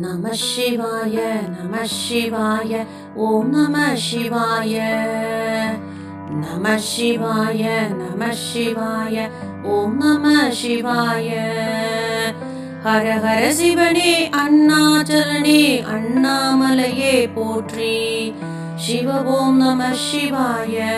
நம சிவாய நம சிவாய ஓம் நம சிவாய. நம சிவாய நம சிவாய ஓம் நம சிவாய. ஹர ஹர சிவனே அண்ணாச்சரணே அண்ணாமலையே போற்றி. சிவ ஓம் நம சிவாய.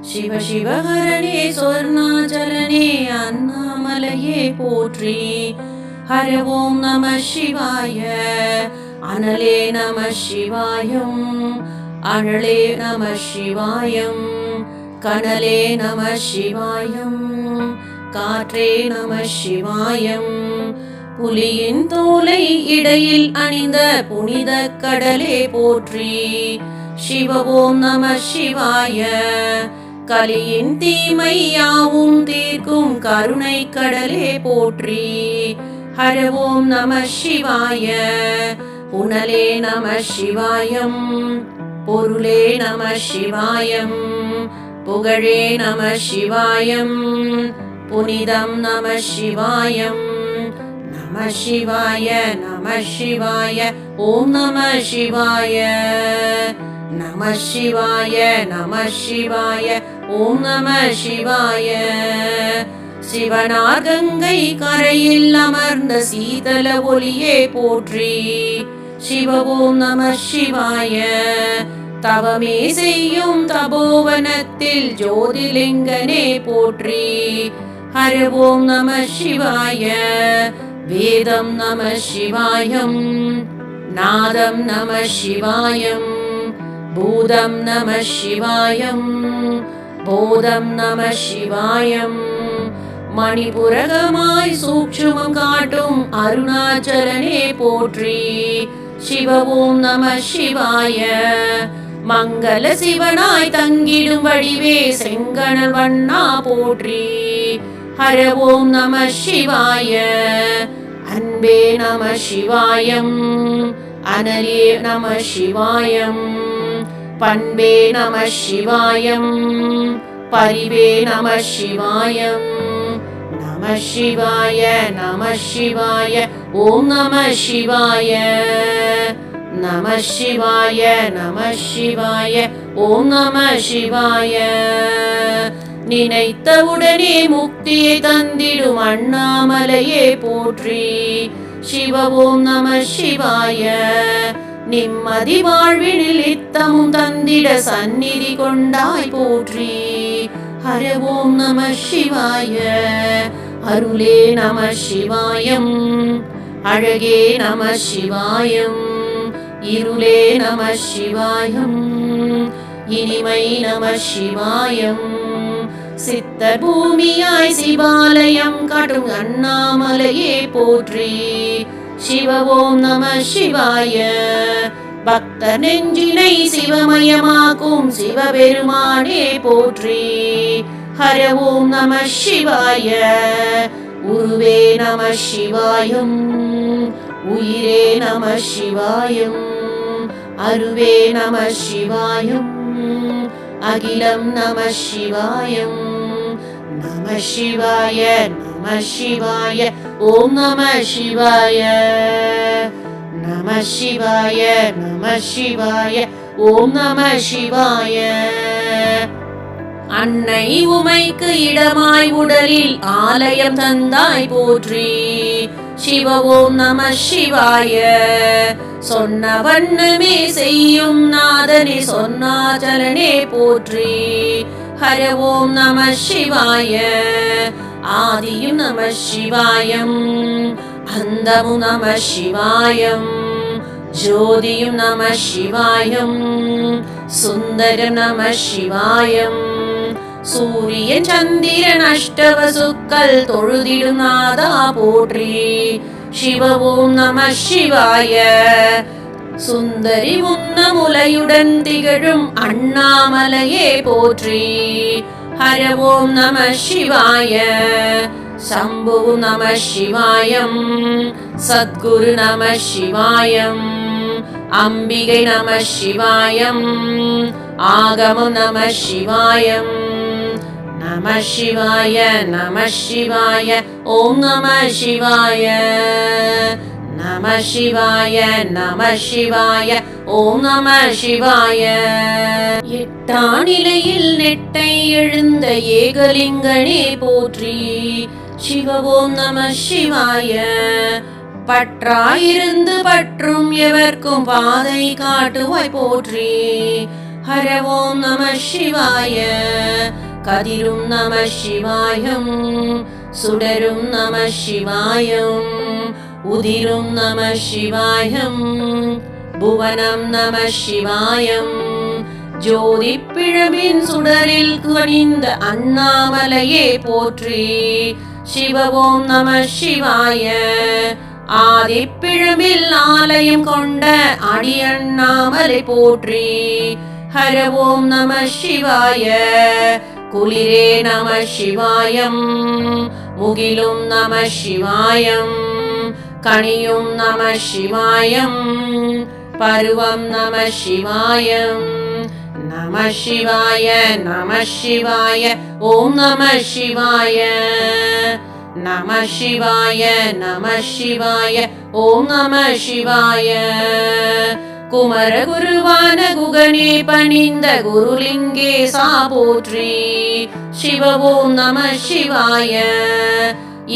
சிவ சிவஹரணே சொர்ணாச்சலனே அண்ணாமலையே போற்றி. ஹர ஓம் நம சிவாய அனலே நம சிவாயம் அனலே நம சிவாயம் கனலே நம சிவாயம் காற்றே நம சிவாயம் புலியின் தோலை இடையில் அணிந்த புனித கடலே போற்றி சிவ ஓம் நம சிவாய. கலியின் தீமையாவும் தீர்க்கும் கருணை கடலே போற்றி ஹர ஓம் நம சிவாய புனலே நம சிவாயம் பொருளே நம சிவாயம் புகழே நம சிவாயம் புனிதம் நம சிவாயம் நம சிவாய நம சிவாய ஓம் நம சிவாய நம சிவாய நம சிவாய ஓம் நம சிவாய சிவனார் கங்கை கரையில் அமர்ந்த சீதல ஒளியே போற்றி. சிவ ஓம் நம சிவாய. தவமே செய்யும் தபோவனத்தில் ஜோதிலிங்கனே போற்றி. ஹர ஓம் நம சிவாய. வேதம் நம சிவாயம். நாதம் நம சிவாயம். பூதம் நம சிவாயம். போதம் நம சிவாயம். மணிபுரகமாய் சூட்சுமம் காட்டும் அருணாச்சலனே போற்றி. சிவ நம சிவாய. மங்கள சிவனாய் தங்கிடும் வடிவே செங்கணல் வண்ணா போற்றி. ஹர ஓம் நம சிவாய. அன்பே நம சிவாயம். அனலே நம சிவாயம். பண்பே நம சிவாயம். பரிவே நம சிவாயம். நம சிவாய நம சிவாய ஓம் நம சிவாய. நம சிவாய நம சிவாய ஓம் நம சிவாய. நினைத்தவுடனே முக்தியை தந்திடும் அண்ணாமலையே போற்றி. சிவ ஓம் நம சிவாய. நிம்மதி வாழ்வினில் இத்தமும் தந்திட சந்நிதி கொண்டாய் போற்றி. ஹர ஓம் நம சிவாய. அருளே நம சிவாயம். அழகே நம சிவாயம். இருளே நம சிவாயம். இனிமை நம சிவாயம். சித்த பூமியாய் சிவாலயம் காட்டும் அண்ணாமலையே போற்றி. சிவ ஓம் நம சிவாய. பக்த நெஞ்சினை சிவமயமாக்கும் சிவபெருமானே போற்றி. ஹர ஓம் நம சிவாய உருவே நம சிவாயம் உயிரே நம சிவாயம் அருவே நம சிவாயம் அகிலம் நம சிவாயம் நம சிவாய நம சிவாய ஓம் நம சிவாய நம சிவாய நம சிவாய ஓம் நம சிவாய அன்னை உமைக்கு இடமாய் உடலில் ஆலயம் தந்தாய் போற்றி. சிவ ஓம் நம சிவாய. சொன்ன வண்ணமே செய்யும் நாதனே சொன்னாச்சலனே போற்றி. ஹர ஓம் நம சிவாய. ஆதியும் நம சிவாயம் அந்தமும் நம சிவாயம் ஜோதியும் நம சிவாயம் சுந்தரம் நம சிவாயம். சூரிய சந்திரன் அஷ்டவசுக்கள் தொழுதிடும் நாதா போற்றி சிவவோம் நம சிவாய. சுந்தரி உன்னமுலையுடன் திகழும் அண்ணாமலையே போற்றி. ஹரவோம் நம சிவாய. சம்பு நம சிவாயம். சத்குரு நம சிவாயம். அம்பிகை நம சிவாயம். ஆகமம் நம சிவாயம். நம சிவாய நம சிவாய ஓம் நம சிவாய. நம சிவாய நம சிவாய ஓம் நம சிவாய. எட்டாம் நிலையில் நெட்டை எழுந்த ஏகலிங்கனே போற்றி சிவ ஓம் நம சிவாய. பற்றாயிருந்து பற்றும் எவர்க்கும் பாதை காட்டுவாய் போற்றி ஹர ஓம் நம சிவாய. கதிரும் நம சிவாயம் சுடரும் நம சிவாயம் உதிரும் நம சிவாயம் புவனம் நம சிவாயம் ஜோதி பிழவின் சுடரில் கனிந்த அண்ணாமலையே போற்றி சிவவோம் நம சிவாய ஆதிப்பிழம்பில் ஆலயம் கொண்ட அடியண்ணாமலை போற்றி ஹர ஓம் நம சிவாய குளிரே நம சிவாயம் முகிலும் நம சிவாயம் கனியும் நம சிவாயம் பருவம் நம சிவாயம் நம சிவாய நம சிவாய ஓம் நம சிவாய நம சிவாய நம சிவாய ஓம் நம சிவாய குமர குருவான குகனே பணிந்த குருலிங்கேசா போற்றி சிவ ஓம் நம சிவாய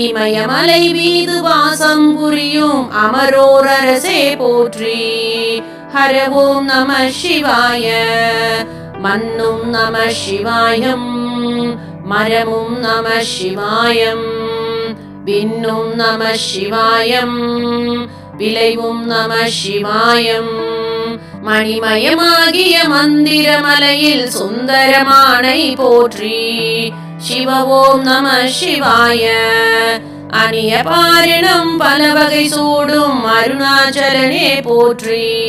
இமயமலை மீது வாசம் புரியும் அமரோரரசே போற்றி ஹர ஓம் நம சிவாய மண்ணும் நம சிவாயம் மரமும் நம சிவாயம் விண்ணும் நம சிவாயம் விளைவும் நம சிவாயம் மணிமயமாகிய மந்திரமலையில் சுந்தரமானை போற்றி. சிவ ஓம் நம சிவாய. அணிய பாரிணம் பல வகை சூடும் அருணாச்சலனே போற்றி.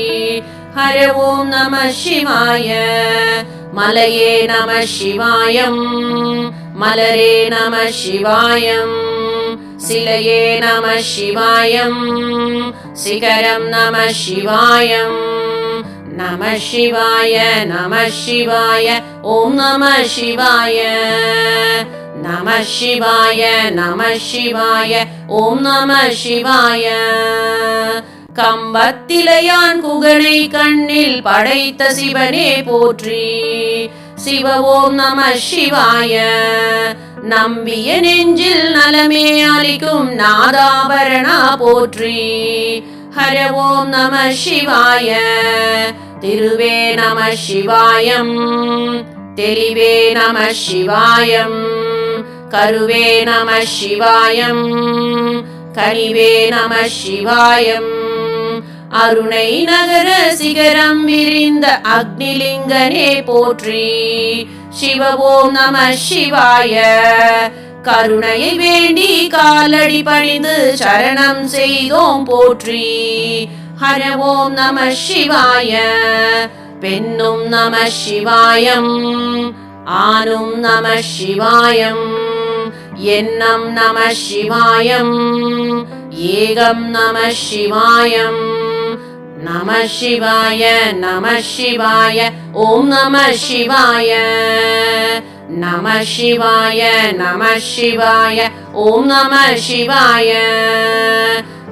ஹர ஓம் நம சிவாய. மலையே நம சிவாயம். மலரே நம சிவாயம். சிலையே நம சிவாயம். சிகரம் நம சிவாயம். நம சிவாய நம சிவாய ஓம் நம சிவாய. நம சிவாய நம சிவாய ஓம் நம சிவாய. கம்பத்திலையான் குகனை கண்ணில் படைத்த சிவனே போற்றி. சிவ ஓம் நம சிவாய. நம்பிய நெஞ்சில் நலமே அளிக்கும் நாதாபரணா போற்றி. ஹர ஓம் நம சிவாய திருவே நம சிவாயம் தெளிவே நம சிவாயம் கருவே நம சிவாயம் கனிவே நம சிவாயம் அருணை நகர சிகரம் விரிந்த அக்னிலிங்கனே போற்றி சிவ ஓம் நம சிவாய கருணையை வேண்டி காலடி பணிந்து சரணம் செய்தோம் போற்றி. ஹர ஓம் நம சிவாய. பெண்ணும் நம சிவாயம். ஆணும் நம சிவாயம். எண்ணம் நம சிவாயம். ஏகம் நம சிவாயம். நம சிவாய நம சிவாய. ஓம் நம சிவாய. நம சிவாய நம சிவாய ஓம் நம சிவாய.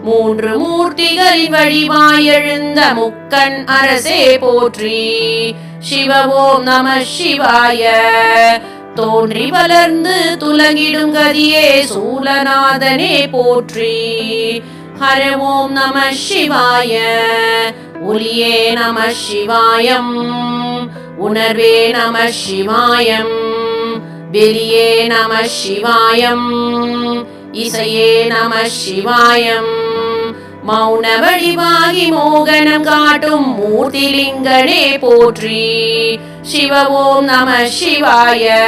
மூன்று மூர்த்திகளின் வடிவாய் எழுந்த முக்கண் அரசே போற்றி. சிவ ஓம் நம சிவாய. தோன்றி வளர்ந்து துலகிடும் கதியே சூலநாதனே போற்றி. ஹர ஓம் நம சிவாய. ஒலியே நம சிவாயம். உணர்வே நம சிவாயம். வெளியே நம சிவாயம் இசையே நம சிவாயம். மௌன வழிவாகி மோகனம் காட்டும் மூர்த்திலிங்கனே போற்றி. சிவ ஓம் நம சிவாய.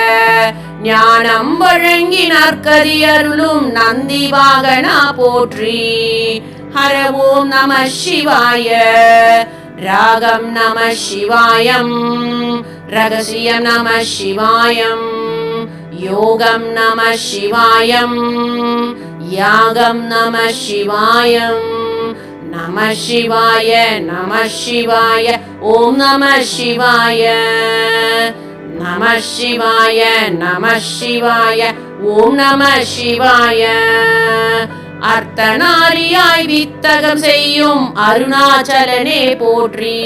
ஞானம் வழங்கி நற்கதி அருளும் நந்தி வாகனா போற்றி. ஹர ஓம் நம சிவாய. ராகம் நம சிவாயம் ரகசியம் நம சிவாயம். யோகம் நம சிவாயம் யாகம் நம சிவாயம் நம சிவாய நம சிவாய ஓம் நம சிவாய நம சிவாய நம சிவாய ஓம் நம சிவாய. அர்த்தநாரியாய் வித்தகம் செய்யும் அருணாச்சலனே போற்றி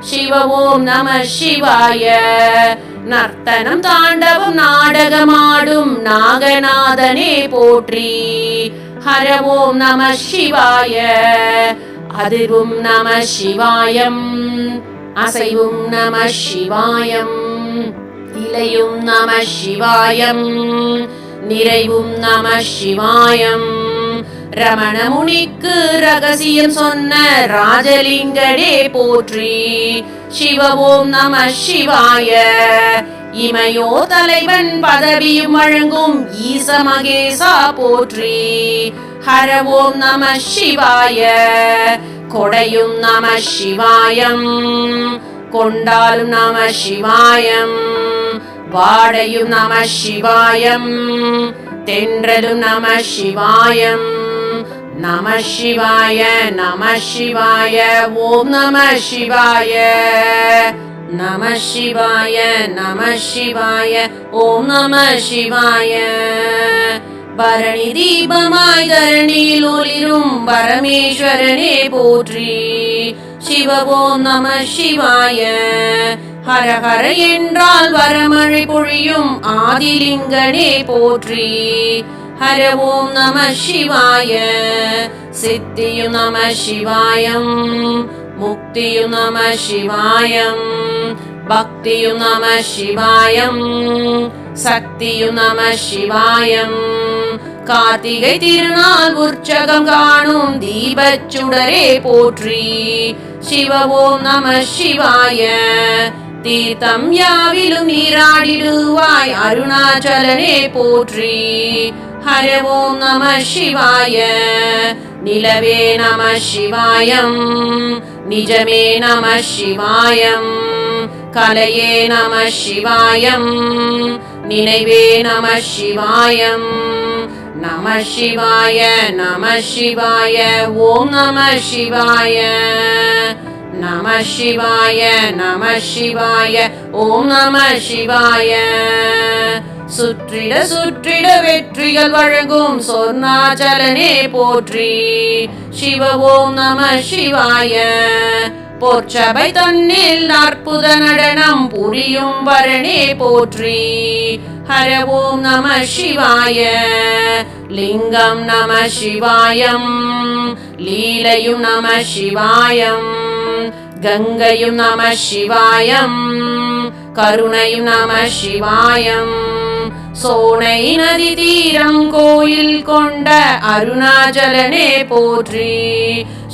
சிவ ஓம் நம சிவாய. நர்த்தனம் தாண்டவம் நாடகமாடும் நாகநாதனே போற்றி. ஹரவோம் நம சிவாய. அதிர்வும் நம சிவாயம். அசைவும் நம சிவாயம். இலையும் நம சிவாயம். நிறைவும் நம சிவாயம். ரமண முனிக்கு ரகசியம் சொன்ன ராஜலிங்கடே போற்றி. சிவ ஓம் நம சிவாய இமையோ தலைவன் பதவியும் வழங்கும் ஈச மகேசா போற்றி ஹர ஓம் நம சிவாய கொடையும் நம சிவாயம் கொண்டாலும் நம சிவாயம் வாடையும் நம சிவாயம் தென்றலும் நம சிவாயம் நம சிவாய நம சிவாய ஓம் நம சிவாய. நம சிவாய நம சிவாய ஓம் நம சிவாய. பரணி தீபமாய் தரணியில் ஒளிரும் பரமேஸ்வரனே போற்றி. சிவ ஓம் நம சிவாய. ஹர ஹர என்றால் வரமழை பொழியும் ஆதிலிங்கனே போற்றி. ஹர ஓம் நம சிவாய சித்தியும் நம சிவாயம் முக்தியும் நம சிவாயம் பக்தியும் நம சிவாயம் சக்தியும் நம சிவாயம் கார்த்திகை திருநாள் உற்சகம் காணும் தீபச்சுடரே போற்றி சிவ ஓம் நம சிவாய தீர்த்தம் யாவிலும் நீராடிடுவாய் அருணாச்சலனே போற்றி ஹர ஓம் நம சிவாய நிலவே நம சிவாயம் நிஜமே நம சிவாயம் கலையே நம சிவாயம் நினைவே நம சிவாயம் நம சிவாய நம சிவாய ஓம் நம சிவாய நம சிவாய நம சிவாய ஓம் நம சிவாய சுற்றிட சுற்றிட வெற்றிகள் வழங்கும் சொர்ணாச்சலனே போற்றி. சிவ ஓம் நம சிவாய. போர்ச்சபை தன்னில் அற்புத நடனம் புரியும் வரணே போற்றி. ஹர ஓம் நம சிவாய. லிங்கம் நம சிவாயம். லீலையும் நம சிவாயம். கங்கையும் நம சிவாயம். கருணையும் நம சிவாயம். சோனை நதி தீரம் கோயில் கொண்ட அருணாச்சலனே போற்றி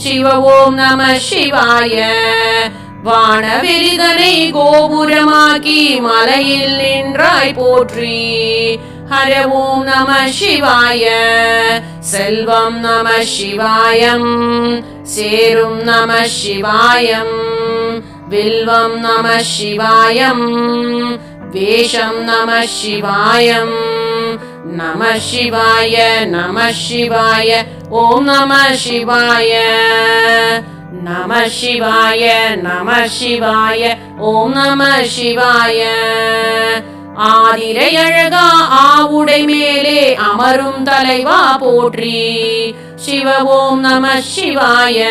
சிவ ஓம் நம சிவாய வானவெளிதனை கோபுரமாக்கி மலையில் நின்றாய் போற்றி ஹர ஓம் நம சிவாய செல்வம் நம சிவாயம் சேரும் நம சிவாயம் வில்வம் நம சிவாயம் வேஷம் நம சிவாயம் நம சிவாய நம சிவாய ஓம் நம சிவாய நம சிவாய நம சிவாய ஓம் நம சிவாய ஆதிரை அழகா ஆவுடை மேலே அமரும் தலைவா போற்றி। சிவ ஓம் நம சிவாய।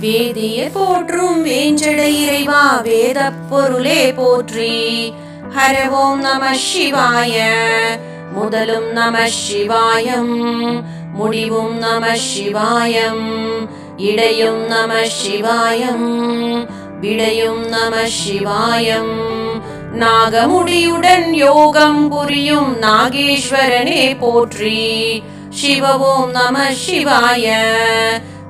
வேதிய போற்றும் வேஞ்சடை இறைவா வேத பொருளே போற்றி. ஹர ஓம் நம சிவாய முதலும் நம சிவாயம் முடிவும் நம சிவாயம் இடையும் நம சிவாயம் விடையும் நம சிவாயம் நாகமுடியுடன் யோகம் புரியும் நாகேஸ்வரனே போற்றி சிவவோம் நம சிவாய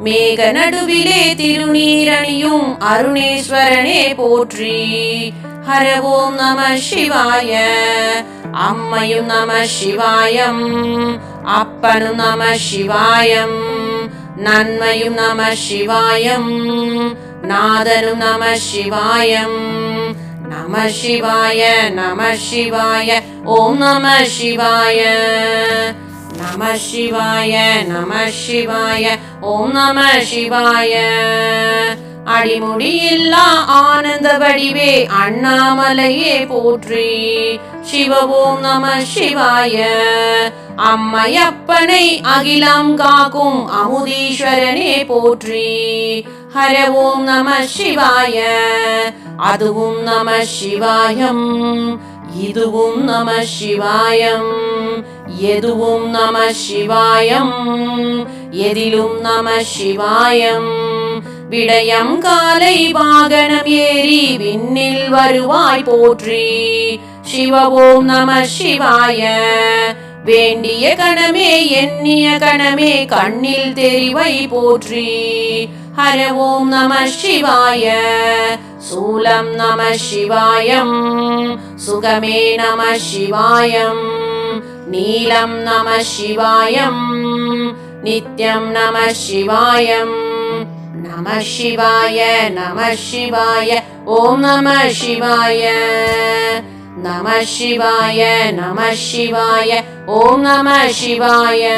மேக நடுவிலே திருநீரணியும் அருணேஸ்வரனே போற்றி ஹர ஓம் நம சிவாய அம்மையும் நம சிவாயம் அப்பனும் நம சிவாயம் நன்மையும் நம சிவாயம் நாதனும் நம சிவாயம் நம சிவாய நம சிவாய ஓம் நம சிவாய நம சிவாய நம சிவாய ஓம் நம சிவாய அடிமுடியில்லா ஆனந்த வடிவே அண்ணாமலையே போற்றி. சிவவோம் நம சிவாய. அம்மையப்பனை அகிலம் காக்கும் அமுதீஸ்வரனே போற்றி. ஹரவோம் நம சிவாய. அதுவும் நம சிவாயம். இதுவும் நம சிவாயம். எதுவும் நம சிவாயம். எதிலும் நம சிவாயம். விடயம் காலை வாகனம் ஏறி விண்ணில் வருவாய் போற்றி. சிவ ஓம் நம சிவாய. வேண்டிய கணமே எண்ணிய கணமே கண்ணில் தெரிவை போற்றி. ஹர ஓம் நம சிவாய. சூலம் நம சிவாயம். சுகமே நம சிவாயம். நீலம் நம சிவாயம். நித்யம் நம சிவாயம். நம சிவாய நம சிவாய ஓம் நம சிவாய. நம சிவாய நம சிவாய ஓம் நம சிவாய.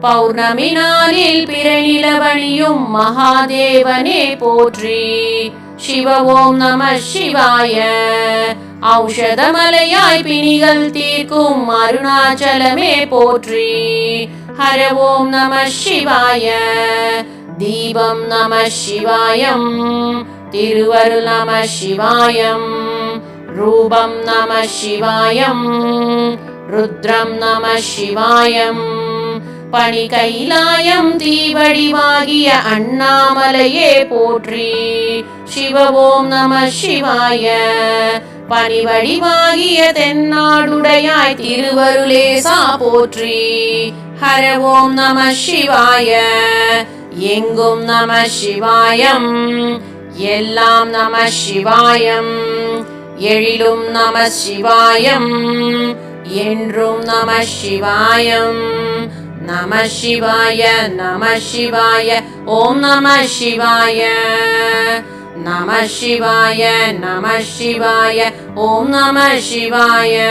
பௌர்ணமி நாளில் பிறநிலவணியும் மகாதேவனே போற்றி. சிவ ஓம் நம சிவாய. ஔஷதமலையாய் பிணிகள் தீர்க்கும் அருணாச்சலமே போற்றி. ஹர ஓம் நம சிவாய. தீபம் நம சிவாயம் திருவரு நம சிவாயம் ரூபம் நம சிவாயம் ருத்ரம் நம சிவாயம். பணி கைலாயம் தீவடிவாகிய அண்ணாமலையே போற்றி சிவவோம் நம சிவாய. பணிவடிவாகிய தென்னாடுடையாய் திருவருளேசா போற்றி ஹரவோம் நம சிவாய. எங்கும் நம சிவாயம். எல்லாம் நம சிவாயம். எழிலும் நம சிவாயம். என்றும் நம சிவாயம். நம சிவாய நம சிவாய ஓம் நம சிவாய. நம சிவாய நம சிவாய ஓம் நம சிவாய.